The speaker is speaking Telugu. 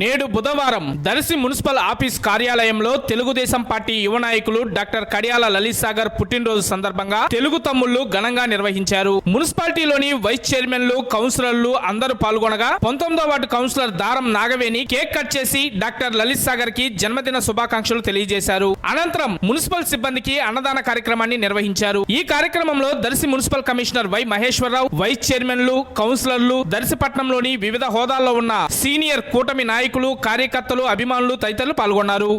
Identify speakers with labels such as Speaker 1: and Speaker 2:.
Speaker 1: నేడు బుధవారం దర్శి మున్సిపల్ ఆఫీస్ కార్యాలయంలో తెలుగుదేశం పార్టీ యువ నాయకులు డాక్టర్ కడియాల లలిత్ సాగర్ పుట్టినరోజు సందర్భంగా తెలుగు తమ్ముళ్ళు ఘనంగా నిర్వహించారు. మున్సిపాలిటీలోని వైస్ చైర్మన్లు కౌన్సిలర్లు అందరూ పాల్గొనగా పంతొమ్మిదో ward councillor Daram Nagaveni cake cut చేసి డాక్టర్ లలిత్ సాగర్కి జన్మదిన శుభాకాంక్షలు తెలియజేశారు. అనంతరం మున్సిపల్ సిబ్బందికి అన్నదాన కార్యక్రమాన్ని నిర్వహించారు. ఈ కార్యక్రమంలో Darsi municipal commissioner Y Maheswararao vice చైర్మన్లు కౌన్సిలర్లు దర్శిపట్నంలోని వివిధ హోదాల్లో ఉన్న సీనియర్ కూటమి నాయకులు కార్యకర్తలు అభిమానులు తదితరులు పాల్గొన్నారు.